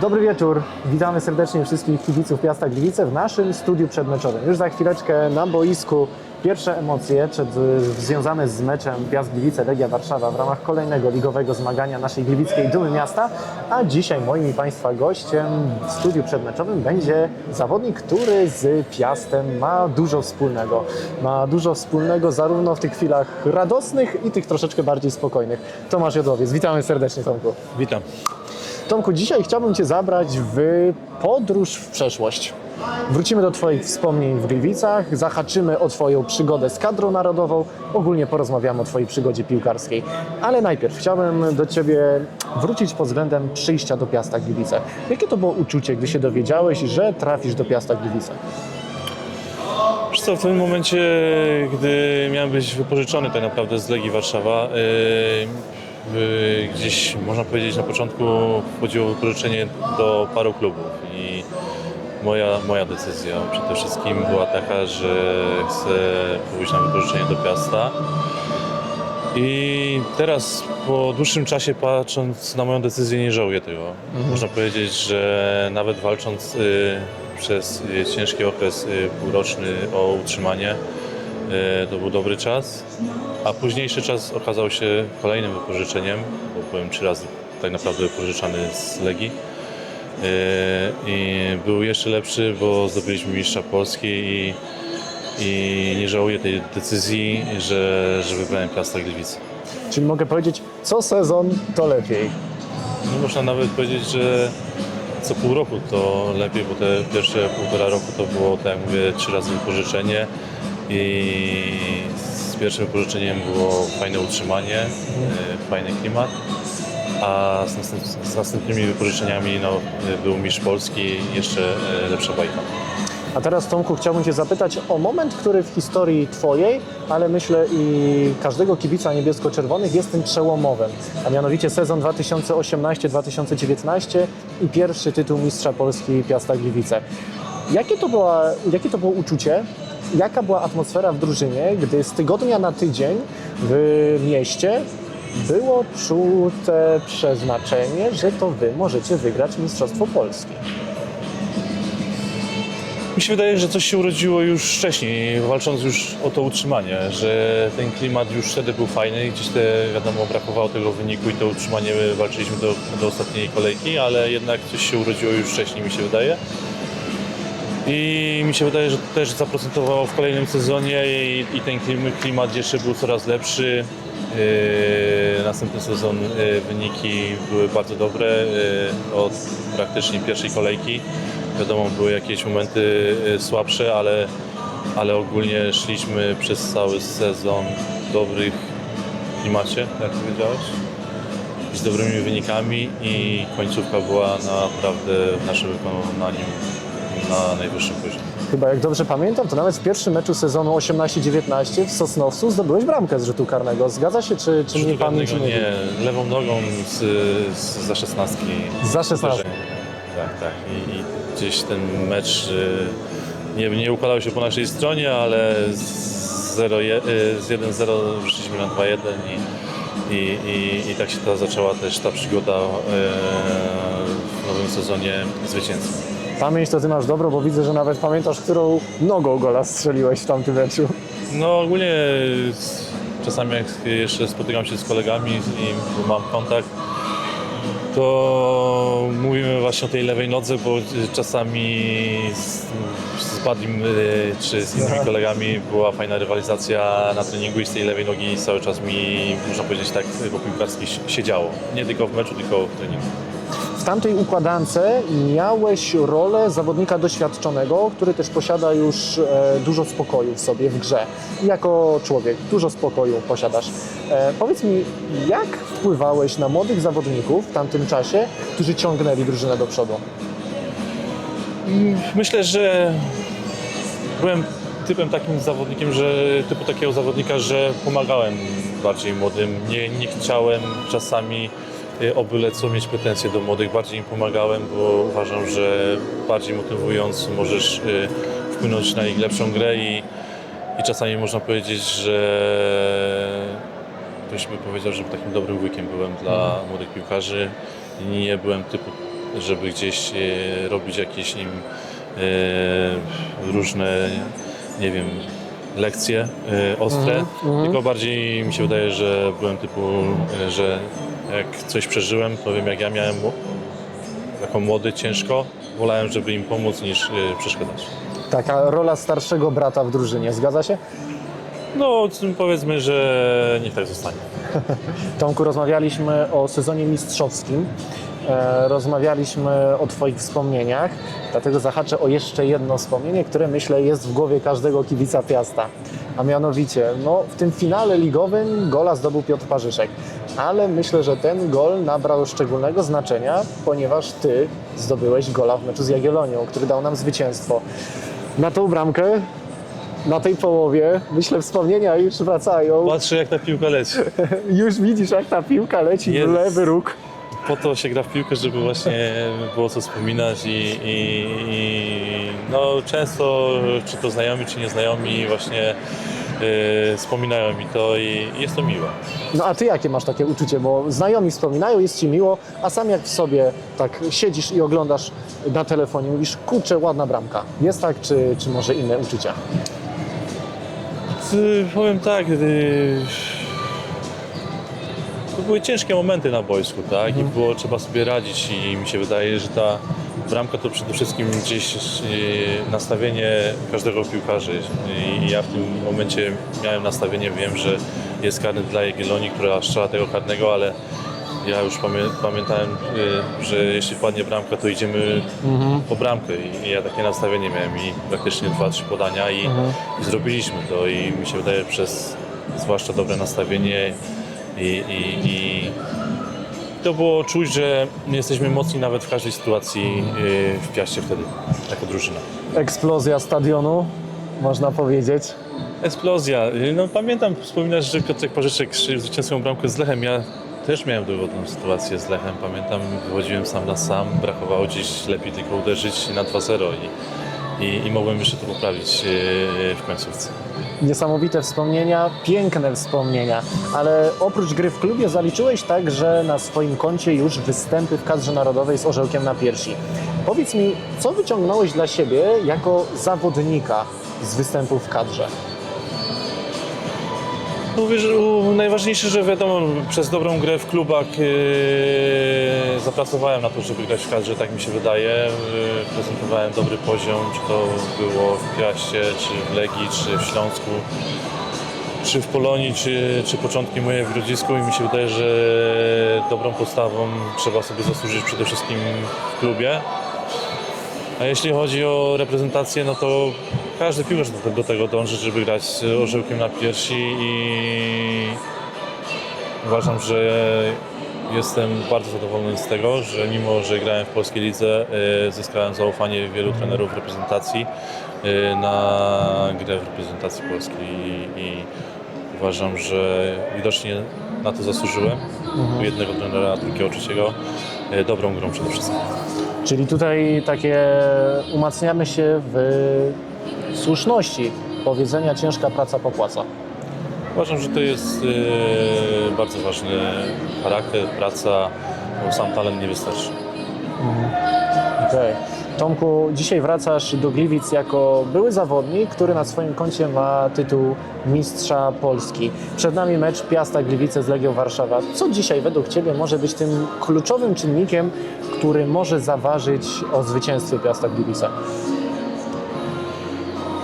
Dobry wieczór. Witamy serdecznie wszystkich kibiców Piasta Gliwice w naszym studiu przedmeczowym. Już za chwileczkę na boisku pierwsze emocje przed, związane z meczem Piast Gliwice Legia Warszawa w ramach kolejnego ligowego zmagania naszej gliwickiej dumy miasta. A dzisiaj moim i Państwa gościem w studiu przedmeczowym będzie zawodnik, który z Piastem ma dużo wspólnego. Ma dużo wspólnego zarówno w tych chwilach radosnych i tych troszeczkę bardziej spokojnych. Tomasz Jodłowiec, witamy serdecznie Tomku. Witam. Tomku, dzisiaj chciałbym Cię zabrać w podróż w przeszłość. Wrócimy do Twoich wspomnień w Gliwicach, zahaczymy o Twoją przygodę z kadrą narodową, ogólnie porozmawiamy o Twojej przygodzie piłkarskiej. Ale najpierw chciałbym do Ciebie wrócić pod względem przyjścia do Piasta Gliwice. Jakie to było uczucie, gdy się dowiedziałeś, że trafisz do Piasta Gliwice? Wiesz co, w tym momencie, gdy miałem być wypożyczony tak naprawdę z Legii Warszawa, yy, gdzieś można powiedzieć na początku chodziło o wypożyczenie do paru klubów i moja, moja decyzja przede wszystkim była taka, że chcę pójść na wypożyczenie do Piasta. I teraz po dłuższym czasie patrząc na moją decyzję nie żałuję tego. Można powiedzieć, że nawet walcząc y, przez y, ciężki okres y, półroczny o utrzymanie, y, to był dobry czas. A późniejszy czas okazał się kolejnym wypożyczeniem, bo byłem trzy razy tak naprawdę wypożyczany z Legii. Y, I był jeszcze lepszy, bo zdobyliśmy mistrza Polski i, i nie żałuję tej decyzji, że, że wybrałem Piasta Gliwice. Czyli mogę powiedzieć, co sezon to lepiej. No można nawet powiedzieć, że co pół roku to lepiej, bo te pierwsze półtora roku to było, tak jak mówię, trzy razy wypożyczenie i z pierwszym wypożyczeniem było fajne utrzymanie, e, fajny klimat, a z, z następnymi wypożyczeniami no, e, był mistrz Polski jeszcze e, lepsza bajka. A teraz, Tomku, chciałbym Cię zapytać o moment, który w historii Twojej, ale myślę i każdego kibica niebiesko-czerwonych jest tym przełomowym, a mianowicie sezon 2018-2019 i pierwszy tytuł Mistrza Polski Piasta Gliwice. Jakie to, była, jakie to było uczucie, jaka była atmosfera w drużynie, gdy z tygodnia na tydzień w mieście było czute przeznaczenie, że to Wy możecie wygrać Mistrzostwo Polski? Mi się wydaje, że coś się urodziło już wcześniej, walcząc już o to utrzymanie, że ten klimat już wtedy był fajny gdzieś te, wiadomo, brakowało tego wyniku i to utrzymanie my walczyliśmy do, do ostatniej kolejki, ale jednak coś się urodziło już wcześniej, mi się wydaje. I mi się wydaje, że to też zaprocentowało w kolejnym sezonie i, i ten klim- klimat jeszcze był coraz lepszy. Yy, następny sezon yy, wyniki były bardzo dobre yy, od praktycznie pierwszej kolejki. Wiadomo, były jakieś momenty yy, słabsze, ale, ale ogólnie szliśmy przez cały sezon w dobrych klimacie, jak powiedziałeś, z dobrymi wynikami i końcówka była naprawdę w naszym wykonaniu na najwyższym poziomie. Chyba jak dobrze pamiętam, to nawet w pierwszym meczu sezonu 18-19 w Sosnowcu zdobyłeś bramkę z rzutu karnego. Zgadza się, czy, czy mnie pamięć Żadnego nie nie, lewą nogą z, z, za szesnastki. Za 16. uderzenie. Tak, tak. I, I gdzieś ten mecz y, nie, nie układał się po naszej stronie, ale z, 0, je- y, z 1-0 wyszliśmy na 2-1 i, i, i, i tak się ta zaczęła też ta przygoda y, w nowym sezonie zwycięstwa. Pamięć to ty masz dobrą, bo widzę, że nawet pamiętasz, którą nogą gola strzeliłeś w tamtym meczu. No ogólnie czasami jak jeszcze spotykam się z kolegami i mam kontakt, to mówimy właśnie o tej lewej nodze, bo czasami z, z Badim y, czy z innymi kolegami była fajna rywalizacja na treningu i z tej lewej nogi cały czas mi, można powiedzieć tak, po piłkarski siedziało. Nie tylko w meczu, tylko w treningu. W tamtej układance miałeś rolę zawodnika doświadczonego, który też posiada już e, dużo spokoju w sobie w grze. Jako człowiek dużo spokoju posiadasz. E, powiedz mi, jak wpływałeś na młodych zawodników w tamtym czasie, którzy ciągnęli drużynę do przodu? Myślę, że byłem typem takim zawodnikiem, że typu takiego zawodnika, że pomagałem bardziej młodym. Nie, nie chciałem czasami y, o byle co mieć pretensje do młodych, bardziej im pomagałem, bo uważam, że bardziej motywując możesz y, wpłynąć na ich lepszą grę i, i czasami można powiedzieć, że ktoś by powiedział, że takim dobrym wujkiem byłem dla młodych piłkarzy. Nie byłem typu żeby gdzieś e, robić jakieś im różne, nie wiem, lekcje ostre, tylko bardziej mi się wydaje, że byłem typu, że jak coś przeżyłem, to wiem jak ja miałem jako młody ciężko, wolałem, żeby im pomóc niż e, przeszkadzać. Taka rola starszego brata w drużynie, zgadza się? No, powiedzmy, że niech tak zostanie. Tomku, rozmawialiśmy o sezonie mistrzowskim, e, rozmawialiśmy o Twoich wspomnieniach, dlatego zahaczę o jeszcze jedno wspomnienie, które myślę jest w głowie każdego kibica Piasta. A mianowicie, no, w tym finale ligowym gola zdobył Piotr Parzyszek, ale myślę, że ten gol nabrał szczególnego znaczenia, ponieważ Ty zdobyłeś gola w meczu z Jagiellonią, który dał nam zwycięstwo. Na tą bramkę, na tej połowie, myślę, wspomnienia już wracają. Patrzę jak ta piłka leci. Już widzisz, jak ta piłka leci Jest. w lewy róg. Po to się gra w piłkę, żeby właśnie było co wspominać i, i, i no często, czy to znajomi, czy nieznajomi właśnie yy, wspominają mi to i jest to miłe. No a ty jakie masz takie uczucie? Bo znajomi wspominają, jest ci miło, a sam jak w sobie tak siedzisz i oglądasz na telefonie, mówisz, kurczę, ładna bramka. Jest tak, czy, czy może inne uczucia? Powiem tak, yy, to były ciężkie momenty na boisku, tak? I było trzeba sobie radzić i mi się wydaje, że ta bramka to przede wszystkim gdzieś yy, nastawienie każdego piłkarza. I ja w tym momencie miałem nastawienie, wiem, że jest karny dla Jagiellonii, która strzela tego karnego, ale ja już pamię pamiętałem, yy, że jeśli padnie bramka, to idziemy po bramkę. I, ja takie nastawienie miałem i praktycznie dwa, trzy podania i, i zrobiliśmy to. I mi się wydaje przez zwłaszcza dobre nastawienie i, i, i to było czuć, że jesteśmy mocni nawet w każdej sytuacji yy, w Piaście wtedy, jako drużyna. Eksplozja stadionu, można powiedzieć. Eksplozja. No, pamiętam, wspominasz, że Piotrek Parzyczek strzelił zwycięską bramkę z Lechem. Ja też miałem dowodną sytuację z Lechem. Pamiętam, wychodziłem sam na sam, brakowało gdzieś lepiej tylko uderzyć na 2-0 i, i, i mogłem jeszcze to poprawić yy, w końcówce. Niesamowite wspomnienia, piękne wspomnienia, ale oprócz gry w klubie zaliczyłeś także na swoim koncie już występy w kadrze narodowej z orzełkiem na piersi. Powiedz mi, co wyciągnąłeś dla siebie jako zawodnika z występów w kadrze? Że u, najważniejsze, że wiadomo, przez dobrą grę w klubach yy, zapracowałem na to, żeby grać w kadrze, tak mi się wydaje. Yy, prezentowałem dobry poziom, czy to było w Piaście, czy w Legii, czy w Śląsku, czy w Polonii, czy, czy początki moje w Grodzisku i mi się wydaje, że dobrą postawą trzeba sobie zasłużyć przede wszystkim w klubie. A jeśli chodzi o reprezentację, no to każdy piłkarz do, do tego dąży, żeby grać z orzełkiem na piersi i uważam, że jestem bardzo zadowolony z tego, że mimo, że grałem w polskiej lidze, y, zyskałem zaufanie wielu trenerów reprezentacji y, na grę w reprezentacji polskiej i, i uważam, że widocznie na to zasłużyłem. U jednego trenera, drugiego, trzeciego. Y, Dobrą grą przede wszystkim. Czyli tutaj takie umacniamy się w słuszności powiedzenia ciężka praca popłaca. Uważam, że to jest e, bardzo ważny charakter, praca, bo sam talent nie wystarczy. Okej. Tomku, dzisiaj wracasz do Gliwic jako były zawodnik, który na swoim koncie ma tytuł mistrza Polski. Przed nami mecz Piasta Gliwice z Legią Warszawa. Co dzisiaj według Ciebie może być tym kluczowym czynnikiem, który może zaważyć o zwycięstwie Piasta Gliwice?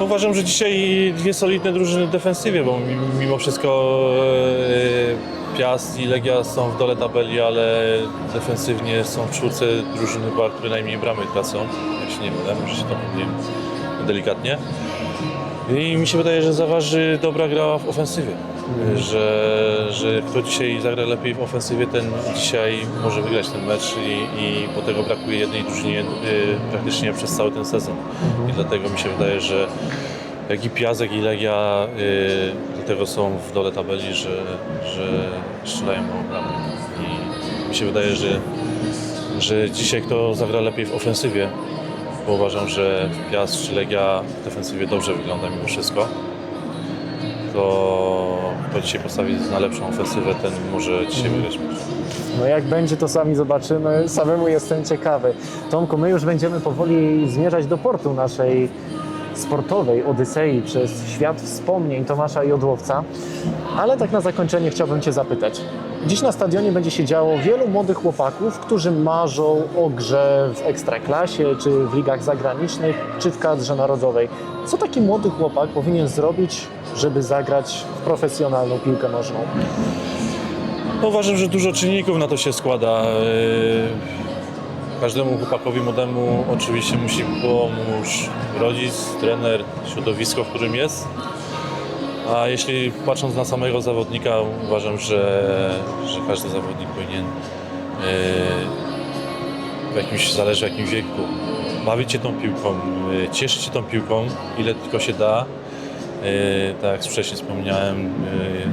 Uważam, że dzisiaj dwie solidne drużyny defensywie, bo mi- mimo wszystko e, Piast i Legia są w dole tabeli, ale defensywnie są w czwórce drużyny, chyba, które najmniej bramek tracą. Jak się nie mylę, może się to powiem delikatnie. I mi się wydaje, że zaważy dobra gra w ofensywie. Że, że kto dzisiaj zagra lepiej w ofensywie, ten dzisiaj może wygrać ten mecz i, i bo tego brakuje jednej drużynie y, praktycznie przez cały ten sezon. I dlatego mi się wydaje, że jak i Piast, jak i Legia y, dlatego są w dole tabeli, że, że strzelają mało bramek. I mi się wydaje, że, że dzisiaj kto zagra lepiej w ofensywie, bo uważam, że Piast czy Legia w defensywie dobrze wygląda mimo wszystko, to kto dzisiaj postawi na lepszą ofensywę, ten może dzisiaj wygrać. mecz. No jak będzie, to sami zobaczymy. Samemu jestem ciekawy. Tomku, my już będziemy powoli zmierzać do portu naszej sportowej Odysei przez świat wspomnień Tomasza Jodłowca. Ale tak na zakończenie chciałbym Cię zapytać. Dziś na stadionie będzie się działo wielu młodych chłopaków, którzy marzą o grze w ekstraklasie, czy w ligach zagranicznych, czy w kadrze narodowej. Co taki młody chłopak powinien zrobić, żeby zagrać w profesjonalną piłkę nożną? No, uważam, że dużo czynników na to się składa. Każdemu chłopakowi młodemu oczywiście musi pomóc rodzic, trener, środowisko, w którym jest. A jeśli patrząc na samego zawodnika, uważam, że, że każdy zawodnik powinien yy, w jakimś, zależy w jakim wieku, bawić się tą piłką, yy, cieszyć się tą piłką, ile tylko się da. Yy, tak jak wcześniej wspomniałem,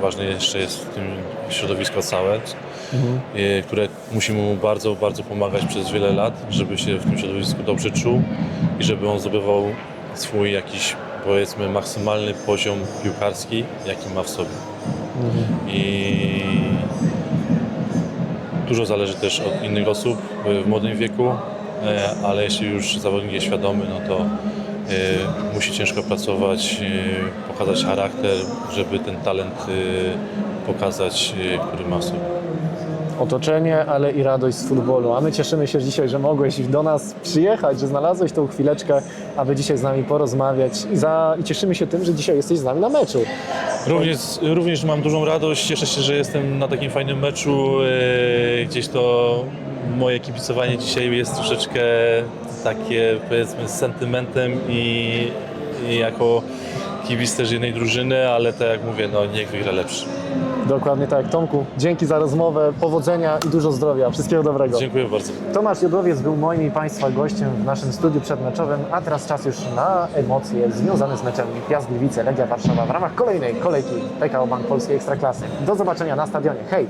ważne jeszcze jest w tym środowisko całe, yy, które musi mu bardzo, bardzo pomagać przez wiele lat, żeby się w tym środowisku dobrze czuł i żeby on zdobywał swój jakiś powiedzmy maksymalny poziom piłkarski, jaki ma w sobie. I dużo zależy też od innych osób w młodym wieku, e, ale jeśli już zawodnik jest świadomy, no to e, musi ciężko pracować, e, pokazać charakter, żeby ten talent e, pokazać, e, który ma w sobie. Otoczenie, ale i radość z futbolu. A my cieszymy się dzisiaj, że mogłeś do nas przyjechać, że znalazłeś tą chwileczkę, aby dzisiaj z nami porozmawiać i, za, i cieszymy się tym, że dzisiaj jesteś z nami na meczu. Również, również mam dużą radość, cieszę się, że jestem na takim fajnym meczu. E, Gdzieś to moje kibicowanie dzisiaj jest troszeczkę takie powiedzmy z sentymentem i, i jako kibic też jednej drużyny, ale tak jak mówię, no niech wygra lepszy. Dokładnie tak. Tomku, dzięki za rozmowę, powodzenia i dużo zdrowia. Wszystkiego dobrego. Dziękuję bardzo. Tomasz Jodłowiec był moim i Państwa gościem w naszym studiu przedmeczowym, a teraz czas już na emocje związane z meczem Piast Gliwice Legia Warszawa w ramach kolejnej kolejki PKO Bank Polskiej Ekstraklasy. Do zobaczenia na stadionie. Hej!